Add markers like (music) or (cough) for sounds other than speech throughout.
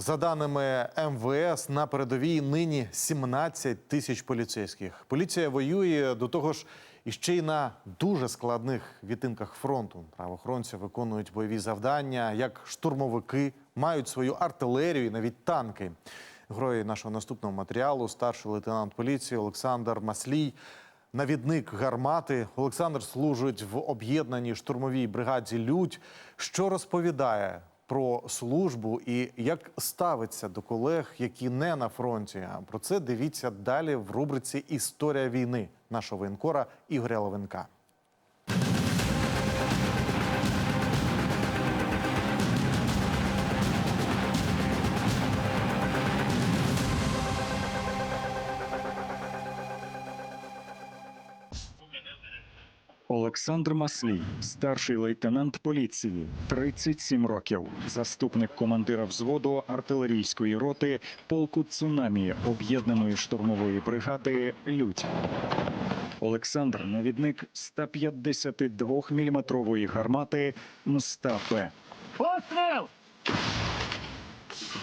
За даними МВС, на передовій нині 17 тисяч поліцейських. Поліція воює до того ж іще й на дуже складних відтинках фронту. Правоохоронці виконують бойові завдання, як штурмовики, мають свою артилерію, і навіть танки. Герой нашого наступного матеріалу, старший лейтенант поліції Олександр Маслій. Навідник гармати Олександр служить в об'єднаній штурмовій бригаді Людь. Що розповідає про службу і як ставиться до колег, які не на фронті? А Про це дивіться далі в рубриці Історія війни нашого воєнкора Ігоря Ловенка. Олександр Маслій, старший лейтенант поліції, 37 років, заступник командира взводу артилерійської роти полку цунамі об'єднаної штурмової бригади Людь. Олександр навідник 152 мм гармати Мстафе. Постріл!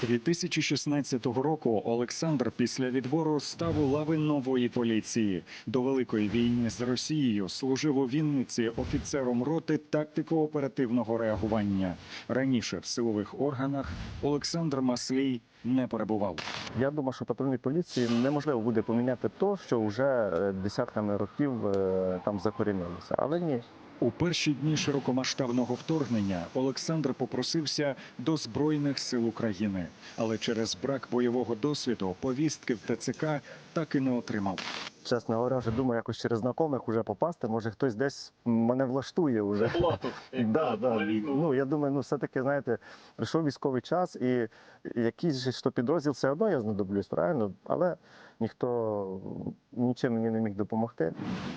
2016 року Олександр після відбору став у лави нової поліції. До великої війни з Росією служив у Вінниці офіцером роти тактико-оперативного реагування. Раніше в силових органах Олександр Маслій не перебував. Я думаю, що патрульній поліції неможливо буде поміняти то, що вже е, десятками років е, там закорінилося. Але ні, У перші дні широкомасштабного вторгнення Олександр попросився до Збройних сил України, але через брак бойового досвіду повістки в ТЦК так і не отримав. чесно говоря, вже думаю, якось через знайомих уже попасти. Може хтось десь мене влаштує вже. (laughs) Да, да. Ну я думаю, ну все-таки, знаєте, прийшов військовий час, і якийсь же ж підрозділ все одно я знадоблюсь, правильно? Але ніхто нічим мені не міг допомогти.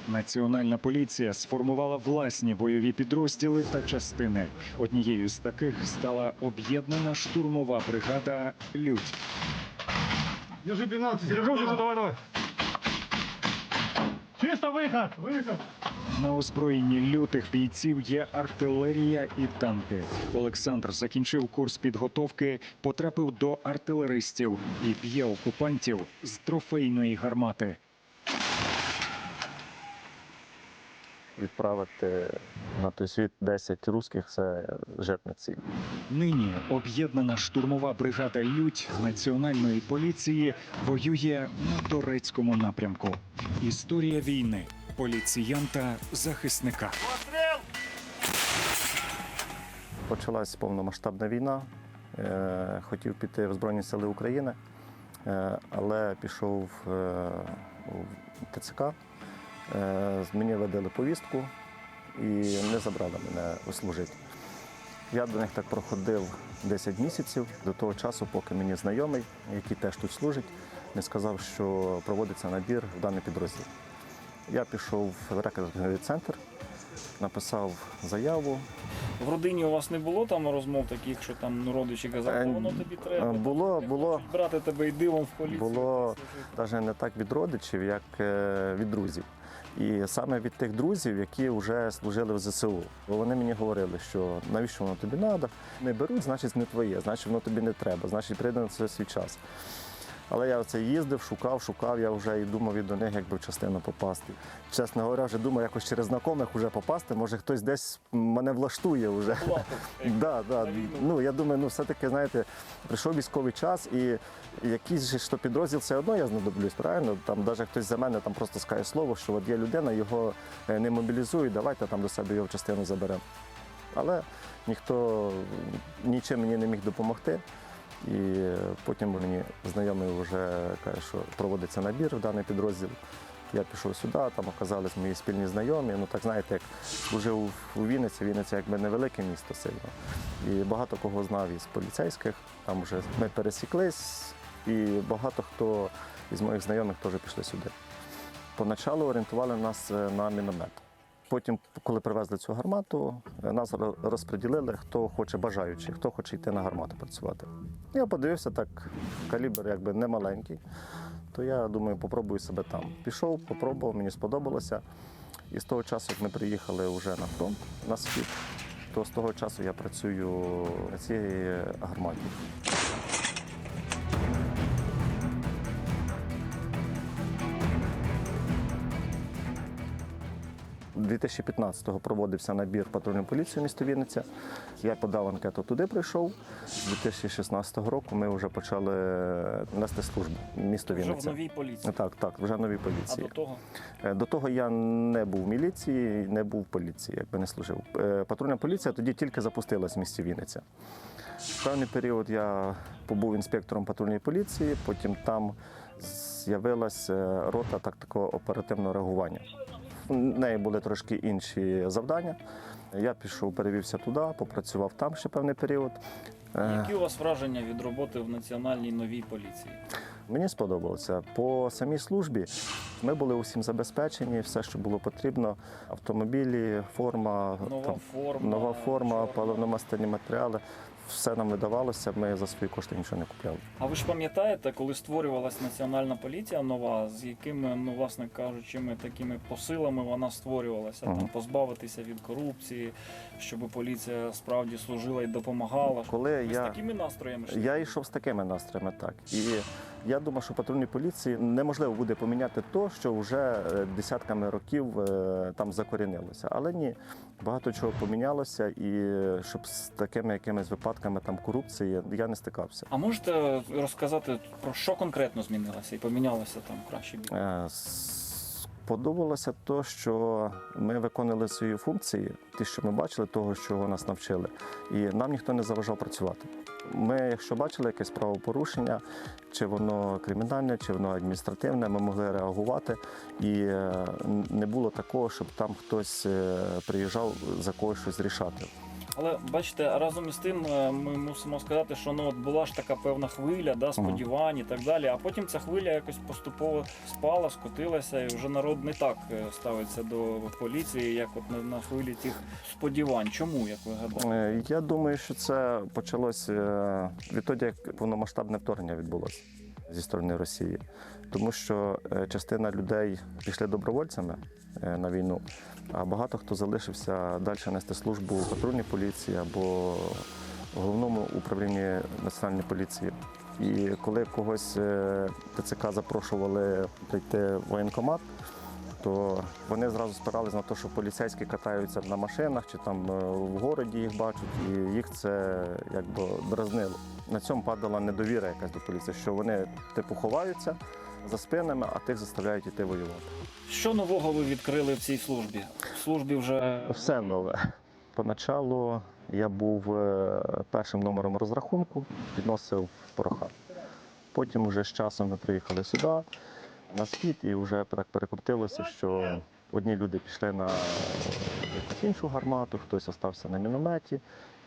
Національна поліція сформувала власні бойові підрозділи та частини. Однією з таких стала об'єднана штурмова бригада Людь. Держи 15, держу, держу, давай, давай. Чисто виход. Виход. На озброєнні лютих бійців є артилерія і танки. Олександр закінчив курс підготовки, потрапив до артилеристів і б'є окупантів з трофейної гармати. Відправити на той світ 10 русських це жертна ціль. Нині об'єднана штурмова бригада Людь національної поліції воює на турецькому напрямку. Історія війни поліціянта захисника. Почалась повномасштабна війна. Е, Хотів піти в Збройні Сили України, е, але пішов е, в ТЦК. Е, Мені видали повістку і не забрали мене служити. Я до них так проходив 10 місяців до того часу, поки мені знайомий, який теж тут служить, не сказав, що проводиться набір в даний підрозділ. Я пішов в рекрутинговий центр, написав заяву, В родині у вас не було там розмов таких, що там ну, родичі казали, Е, «Та воно тобі треба. було- не було. брати тебе і дивом в поліцію. Було навіть не так від родичів, як е, від друзів. І саме від тих друзів, які вже служили в ЗСУ. Вони мені говорили, що навіщо воно тобі треба, не беруть, значить не твоє, значить воно тобі не треба, значить прийде на це свій час. Але я оце їздив, шукав, шукав, я вже і думав і до них якби в частину попасти. Чесно говоря, вже думаю, якось через знайомих вже попасти, може хтось десь мене влаштує вже. Да, да. Ну, я думаю, ну все-таки, знаєте, прийшов військовий час і якийсь же ж підрозділ все одно я знадоблюсь, правильно? Там навіть хтось за мене там просто скаже слово, що от є людина, його е, не мобілізують, давайте там до себе його в частину заберемо. Але ніхто нічим мені не міг допомогти. І потім мені знайомий вже каже, що проводиться набір в даний підрозділ. Я пішов сюди, там оказались мої спільні знайомі. Ну так знаєте, як служив у Вінниці, Вінниця якби невелике місто сильно. І багато кого знав із поліцейських. Там вже ми пересіклись, і багато хто із моїх знайомих теж пішли сюди. Поначалу орієнтували нас е, на міномет. Потім, коли привезли цю гармату, е, нас розподілили, хто хоче бажаючи, хто хоче йти на гармату працювати. Я подивився так, калібр якби не маленький, то я думаю, попробую себе там. Пішов, попробував, мені сподобалося. І з того часу, як ми приїхали вже на фронт на схід, то з того часу я працюю на цій гарматі. 2015-го проводився набір патрульної поліції в місто Вінниця. Я подав анкету туди, прийшов. З 2016 року ми вже почали нести службу в місто Вже в новій поліції. Так, так, вже нові А поліції. до того Е, До того я не був в міліції, не був в поліції, якби не служив. Е, Патрульна поліція тоді тільки запустилась в місті Вінниця. В певний період я побув інспектором патрульної поліції, потім там з'явилася е, рота тактико оперативного реагування. В неї були трошки інші завдання. Я пішов, перевівся туди, попрацював там ще певний період. Е, які у вас враження від роботи в національній новій поліції? Мені сподобалося. По самій службі ми були усім забезпечені, все, що було потрібно: автомобілі, форма, Нова там, форма, нова форма, паливно-мастильні матеріали. Все нам видавалося, ми за свої кошти нічого не купляли. А ви ж пам'ятаєте, коли створювалась національна поліція нова, з якими, ну власне кажучи, такими посилами вона створювалася, там позбавитися від корупції, щоб поліція справді служила і допомагала. Коли Ви з такими настроями я йшов з такими настроями, так. І я думаю, що патрульній поліції неможливо буде поміняти то, що вже е, десятками років е, там закорінилося. Але ні, багато чого помінялося, і е, щоб з такими якимись випадками там корупції я не стикався. А можете розказати про що конкретно змінилося і помінялося там краще Сподобалося то, що ми виконали свої функції, ті, що ми бачили, того, чого нас навчили, і нам ніхто не заважав працювати. Ми, якщо бачили якесь правопорушення, чи воно кримінальне, чи воно адміністративне, ми могли реагувати. І е, не було такого, щоб там хтось е, приїжджав за когось щось рішати. Але бачите, разом із тим е, ми мусимо сказати, що ну от була ж така певна хвиля, да, сподівань і так далі. А потім ця хвиля якось поступово спала, скотилася, і вже народ не так е, ставиться до поліції, як от на, на хвилі цих сподівань. Чому, як ви гадаєте? Е, Я думаю, що це почалося е, відтоді, як повномасштабне вторгнення відбулося зі сторони Росії. Тому що е, частина людей пішли добровольцями е, на війну, а багато хто залишився далі нести службу у патрульній поліції або в головному управлінні національної поліції. І коли когось е, ТЦК запрошували прийти в воєнкомат, то вони зразу спирались на те, що поліцейські катаються на машинах чи там в городі їх бачать, і їх це якби дразнило. На цьому падала недовіра якась до поліції, що вони типу ховаються за спинами, а тих заставляють іти воювати. Що нового ви відкрили в цій службі? В службі вже Все нове. Поначалу я був е, першим номером розрахунку, підносив пороха. Потім вже з часом ми приїхали сюди, на схід, і вже так перекрутилося, що одні люди пішли на якусь іншу гармату, хтось остався на мінометі,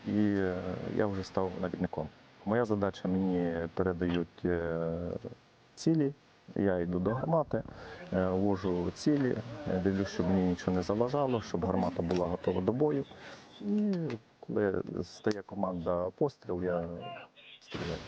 і е, я вже став навідником. Моя задача мені передають е, цілі. Я йду до гармати, е, вожу цілі, е, дивлюсь, щоб мені нічого не заважало, щоб гармата була готова до бою. І коли стає команда постріл, я стріляю.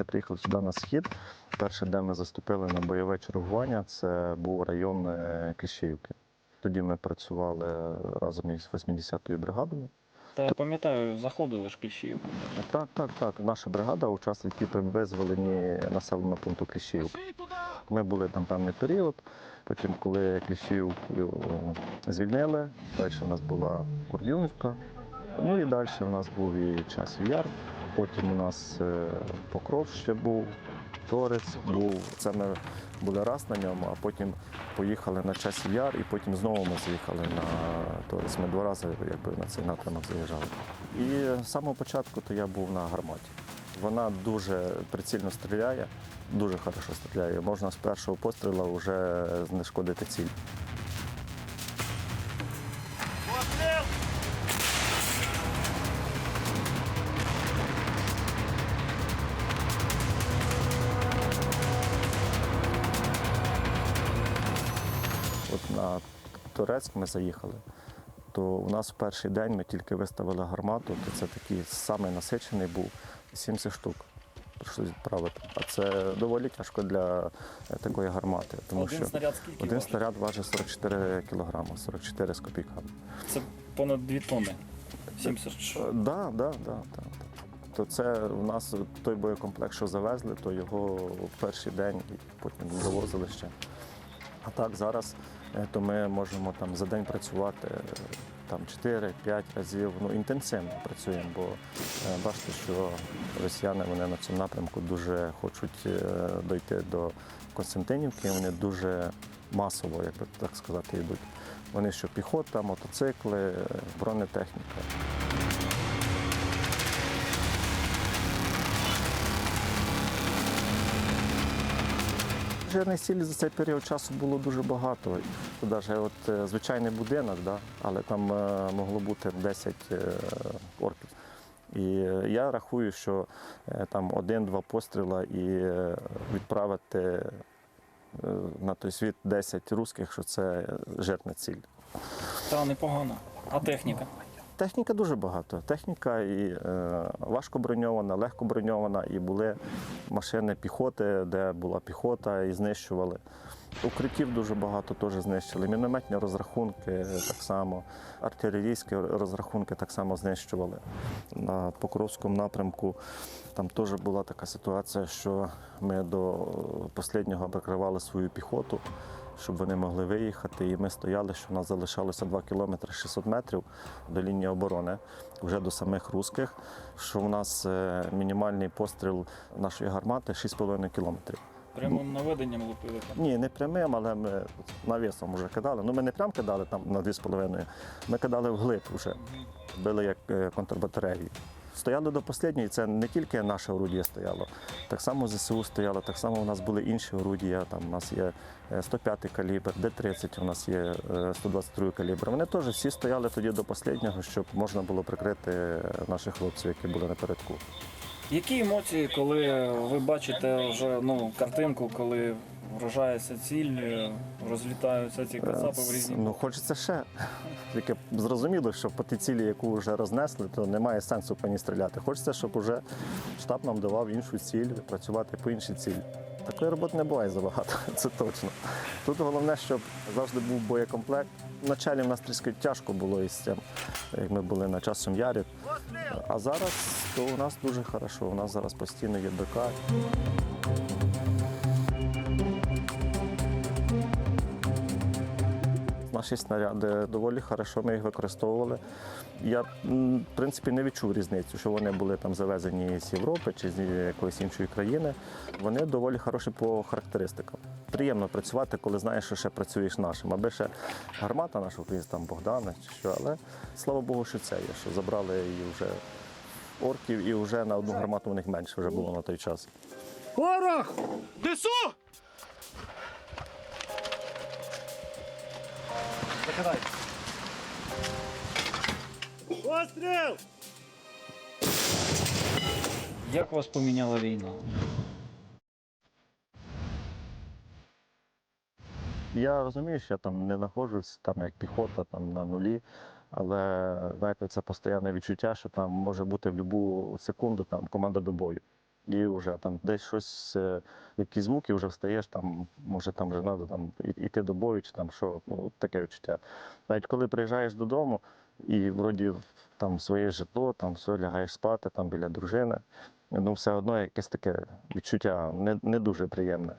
Ми приїхали сюди на схід. Перший день ми заступили на бойове чергування. Це був район е, Кліщеївки. Тоді ми працювали разом із 80-ю бригадою. та я пам'ятаю, заходили ж кліщів. Так, так, так. Наша бригада, учасники при визволенні населеного пункту Кліщівка. Ми були там певний період. Потім, коли Кліщівку е, звільнили, далі у нас була Курдюмівка. Ну і далі у нас був і Часів Яр. Потім у нас е, Покров ще був, Торець був. Це ми були раз на ньому, а потім поїхали на Часів Яр, і потім знову ми заїхали на Торець. Ми два рази якби, на цей напрямок заїжджали. І з самого початку то я був на гарматі. Вона дуже прицільно стріляє, дуже хорошо стріляє. Можна з першого пострілу вже знешкодити ціль. Турецьк ми заїхали, то у нас в перший день ми тільки виставили гармату, то це такий самий насичений був 70 штук. прийшлось відправити. А це доволі тяжко для е, такої гармати, тому Один що снаряд скільки один важить? снаряд важить 44 кілограми, 44 з копійками. Це понад 2 тонни. 70 Е, Да, да, да, да. То це у нас той боєкомплект, що завезли, то його в перший день і потім довозили ще. А так зараз то ми можемо там за день працювати е, там 4-5 разів. Ну інтенсивно працюємо, бо е, бачите, що росіяни вони на цьому напрямку дуже хочуть е, дойти до Константинівки. Вони дуже масово, як би так сказати, йдуть. Вони що піхота, мотоцикли, е, бронетехніка. Жирних цілей за цей період часу було дуже багато. Навіть от е, звичайний будинок, да, але там е, могло бути 10 е, орків. І я рахую, що там один-два постріла і відправити на той світ 10 русських, що це жирна ціль. Та непогано. А техніка? Техніка дуже багато. Техніка і е, важко броньована, легко броньована, і були машини піхоти, де була піхота, і знищували. Укриттів дуже багато теж знищили. Мінометні розрахунки так само, артилерійські розрахунки так само знищували. На Покровському напрямку там теж була така ситуація, що ми до останнього прикривали свою піхоту, щоб вони могли виїхати. І ми стояли, що у нас залишалося 2 кілометри 600 метрів до лінії оборони, вже до самих русських, що у нас е, мінімальний постріл нашої гармати 6,5 кілометрів. Прямо наведенням лупили там. Ні, не прямим, але ми навісом вже кидали. Ну ми не прям кидали там на 2,5, ми кидали вглиб вже, били як е, контрбатареї. Стояли до останньої, це не тільки наше орудіє стояло, так само ЗСУ стояло, так само у нас були інші орудія. Там у нас є е, 105 калібр, Д-30, у нас є е, 122 калібр. Вони теж всі стояли тоді до останнього, щоб можна було прикрити е, наших хлопців, які були напередку. Які емоції, коли ви бачите вже ну, картинку, коли вражається ціль, е, розлітаються ці кацапи в різні Ну, хочеться ще. Тільки зрозуміло, що по тій цілі, яку вже рознесли, то немає сенсу по ній стріляти. Хочеться, щоб уже штаб нам давав іншу ціль, працювати по іншій цілі. Такої роботи не буває забагато, (laughs) це точно. Тут головне, щоб завжди був боєкомплект. Вначалі в нас трішки тяжко було із цим, як ми були на часом ярі. А зараз то у нас дуже хорошо. У нас зараз постійно є БК. Наші снаряди доволі хорошо ми їх використовували. Я в принципі не відчув різницю, що вони були там завезені з Європи чи з якоїсь іншої країни. Вони доволі хороші по характеристикам. Приємно працювати, коли знаєш, що ще працюєш нашим. Аби ще гармата наша якийсь там Богдана чи що, але слава Богу, що це є, що забрали її вже орків, і вже на одну гармату у них менше вже було на той час. Ворог! Несу! Закидай. Постріл! Як вас поміняла війна? Я розумію, що я там не знаходжусь там як піхота там на нулі, але знаєте, це постійне відчуття, що там може бути в будь-яку секунду там команда до бою. І вже там десь щось, е, якісь звуки, вже встаєш, там, може там вже треба там і- йти до бою, чи там що, ну таке відчуття. Навіть коли приїжджаєш додому і вроді там своє житло, там все лягаєш спати, там біля дружини, ну все одно якесь таке відчуття не, не дуже приємне.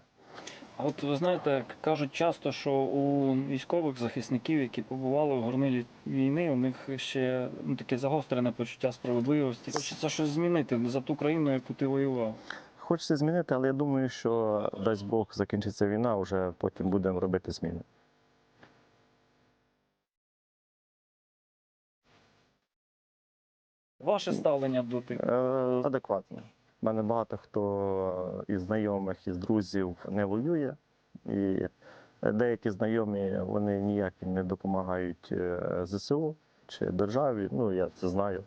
От ви знаєте, кажуть часто, що у військових захисників, які побували в горнилі війни, у них ще ну, таке загострене почуття справедливості. Хочеться щось змінити за ту країну, яку ти воював. Хочеться змінити, але я думаю, що дасть Бог закінчиться війна, вже потім будемо робити зміни. Ваше ставлення до тих. Е, адекватно. У мене багато хто із знайомих, із друзів не воює. І деякі знайомі вони ніяк не допомагають е, ЗСУ чи державі. Ну, я це знаю.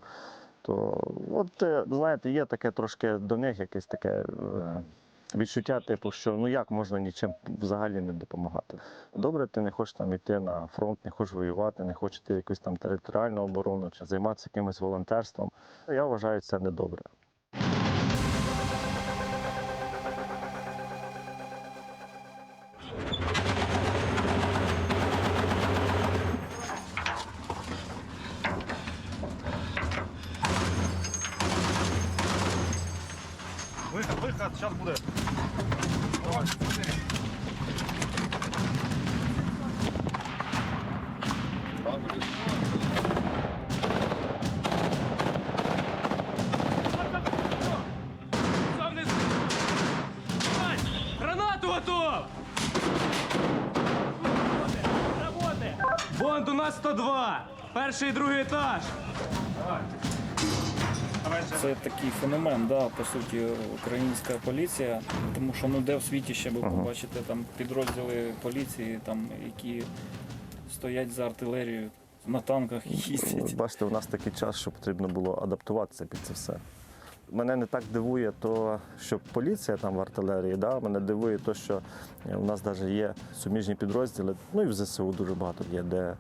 То, от, е, знаєте, є таке трошки до них якесь таке е, відчуття, типу, що ну як можна нічим взагалі не допомагати. Добре, ти не хочеш там йти на фронт, не хочеш воювати, не хочеш якусь там територіальну оборону чи займатися якимось волонтерством. Я вважаю це недобре. Гранату готов! Бонт у нас 102. Перший і другий етаж. Це такий феномен, да, по суті, українська поліція. Тому що ну де в світі ще ви побачите там підрозділи поліції, там які стоять за артилерією, на танках їздять. Бачите, у нас такий час, що потрібно було адаптуватися під це все. Мене не так дивує то, що поліція там в артилерії, да? мене дивує то, що е, у нас навіть є суміжні підрозділи, ну і в ЗСУ дуже багато є, де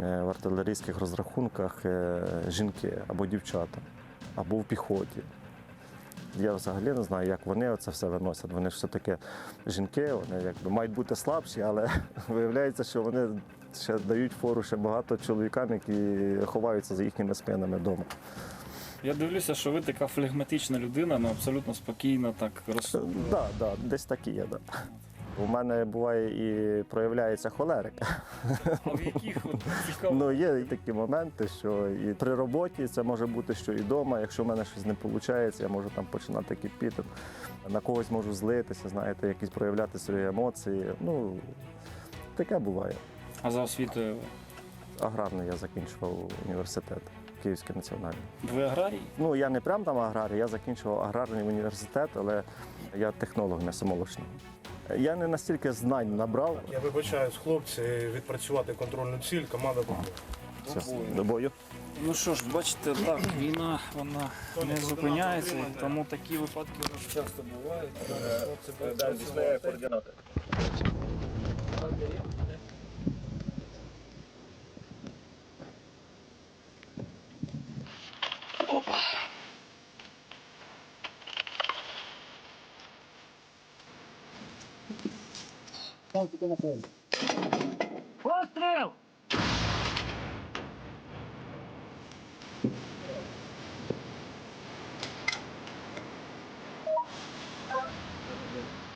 е, в артилерійських розрахунках е, жінки або дівчата, або в піхоті. Я взагалі не знаю, як вони це все виносять. Вони ж все-таки жінки, вони якби мають бути слабші, але (laughs) виявляється, що вони ще дають фору ще багато чоловікам, які ховаються за їхніми спинами вдома. Я дивлюся, що ви така флегматична людина, ну абсолютно спокійно, так роз... Так, да, да, десь так і є. Да. У мене буває і проявляється холерика. А в яких от цікаво? Ну, є і такі моменти, що і при роботі це може бути, що і вдома. Якщо в мене щось не виходить, я можу там починати кипіти. На когось можу злитися, знаєте, якісь проявляти свої емоції. Ну, таке буває. А за освітою Аграрний я закінчував університет, Київський національний. ви аграрій? Ну, я не прям там аграрій, я закінчував аграрний університет, але я технолог м'ясомолочний. Я не настільки знань набрав. Я вибачаюсь, хлопці, відпрацювати контрольну ціль, команда. Все, до бою. Ну що ж, бачите, так, війна вона не зупиняється, тому такі випадки у нас часто бувають. Хлопці будуть працювати.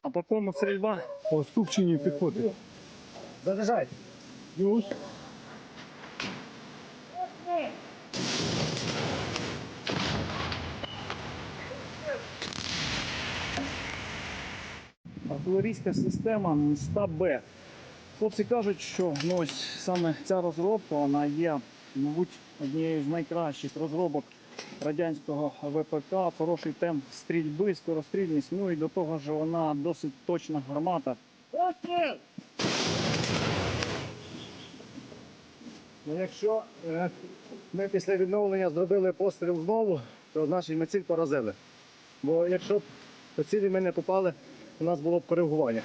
А по кому стрільба? По скупченню підходить. Задержай. Юж. Артилерійська система міста Б. Хлопці кажуть, що ну, ось саме ця розробка вона є, мабуть, однією з найкращих розробок радянського ВПК, хороший темп стрільби, скорострільність, ну і до того ж вона досить точна гармата. Ну, якщо е, ми після відновлення зробили постріл знову, то наші ми ціль поразили. Бо якщо до цілі ми не попали, у нас було б коригування.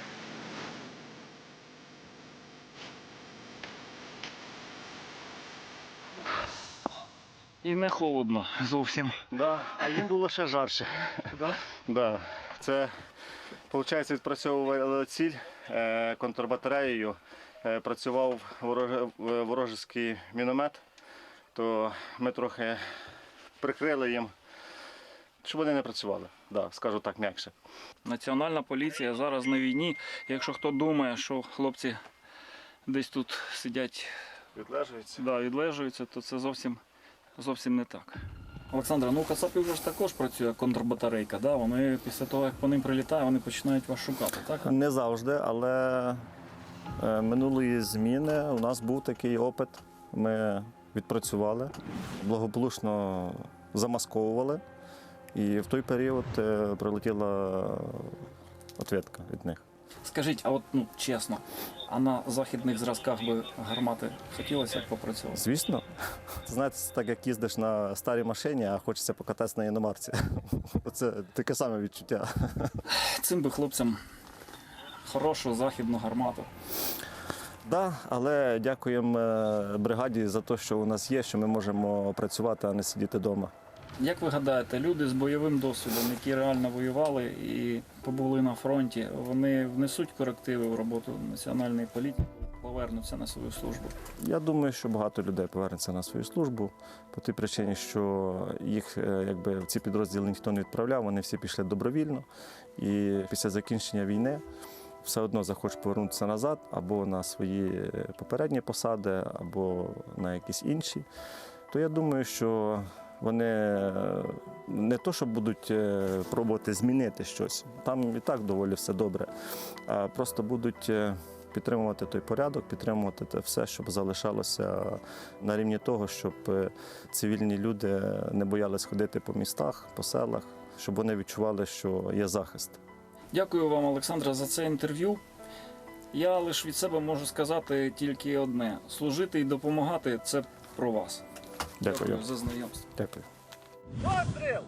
І не холодно зовсім. Да, а їм було ще жарше. Да? Да. Це, виходить, відпрацьовували ціль е, контрбатареєю. Е, працював е, міномет, то ми трохи прикрили їм, щоб вони не працювали. Да, скажу так м'якше. Національна поліція зараз на війні. Якщо хто думає, що хлопці десь тут сидять, Відлежується. да, відлежуються, то це зовсім, зовсім не так. Олександра, ну вже ж також працює контрбатарейка, да? Вони після того, як по ним прилітає, вони починають вас шукати, так? Не завжди, але е, минулої зміни у нас був такий опит. Ми відпрацювали, благополучно замасковували. І в той період е, прилетіла відповідка від них. Скажіть, а от ну чесно, а на західних зразках би гармати хотілося б попрацювати? Звісно, (laughs) знаєте, так як їздиш на старій машині, а хочеться покататися на іномарці. (laughs) Це таке саме відчуття. (sighs) Цим би хлопцям хорошу західну гармату. Да, але дякуємо е, бригаді за те, що у нас є, що ми можемо працювати, а не сидіти вдома. Як ви гадаєте, люди з бойовим досвідом, які реально воювали і побули на фронті, вони внесуть корективи в роботу національної полі- повернуться на свою службу? Я думаю, що багато людей повернеться на свою службу по тій причині, що їх е, якби в ці підрозділи ніхто не відправляв, вони всі пішли добровільно. І після закінчення війни все одно захочуть повернутися назад або на свої е, попередні посади, або на якісь інші. То я думаю, що вони е, не то, що будуть е, пробувати змінити щось, там і так доволі все добре, а просто будуть. е, підтримувати той порядок, підтримувати те все, щоб залишалося на рівні того, щоб цивільні люди не боялись ходити по містах, по селах, щоб вони відчували, що є захист. Дякую вам, Олександра, за це інтерв'ю. Я лише від себе можу сказати тільки одне: служити і допомагати це про вас. Дякую. за знайомство. Дякую. Постріл!